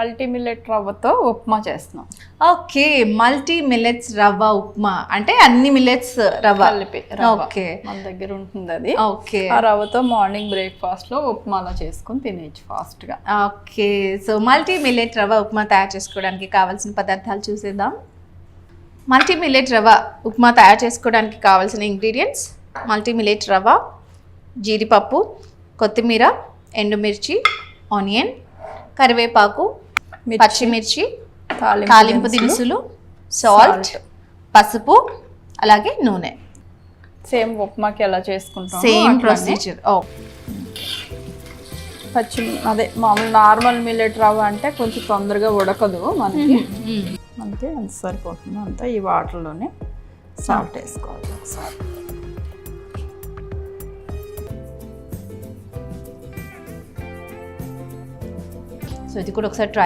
Multi millet రవ్వతో ఉప్మా చేస్తున్నాం. Okay multi millets రవ్వ ఉప్మా. అంటే అన్ని మిల్లెట్స్ రవ్వ. కలిపి. ఓకే. మన దగ్గర ఉంటుంది అది. ఓకే. ఆ రవ్వతో మార్నింగ్ బ్రేక్ఫాస్ట్లో ఉప్మాలా చేసుకొని తినేయచ్చు ఫాస్ట్గా ఓకే. సో మల్టీ మిల్లెట్ రవ్వ ఉప్మా తయారు చేసుకోవడానికి కావాల్సిన పదార్థాలు చూసేద్దాం. మల్టీ మిల్లెట్ రవ్వ ఉప్మా తయారు చేసుకోవడానికి కావాల్సిన ఇంగ్రీడియంట్స్. మల్టీ మిల్లెట్ రవ్వ జీడిపప్పు కొత్తిమీర ఎండుమిర్చి ఆనియన్ కరివేపాకు పచ్చిమిర్చి తాలింపు దినుసులు, సాల్ట్. పసుపు అలాగే నూనె. సేమ్ ఉప్మాకి ఎలా చేసుకుంటాం సేమ్ ప్రొసీజర్ ఓ పచ్చి అదే మామూలు నార్మల్ మిల్లెట్ రవ్వ అంటే కొంచెం తొందరగా ఉడకదు మనకి. మనకి ఎంత సరిపోతుంది అంతా ఈ వాటర్లోనే సాల్ట్ వేసుకోవాలి ఒకసారి. సో ఇది కూడా ఒకసారి ట్రై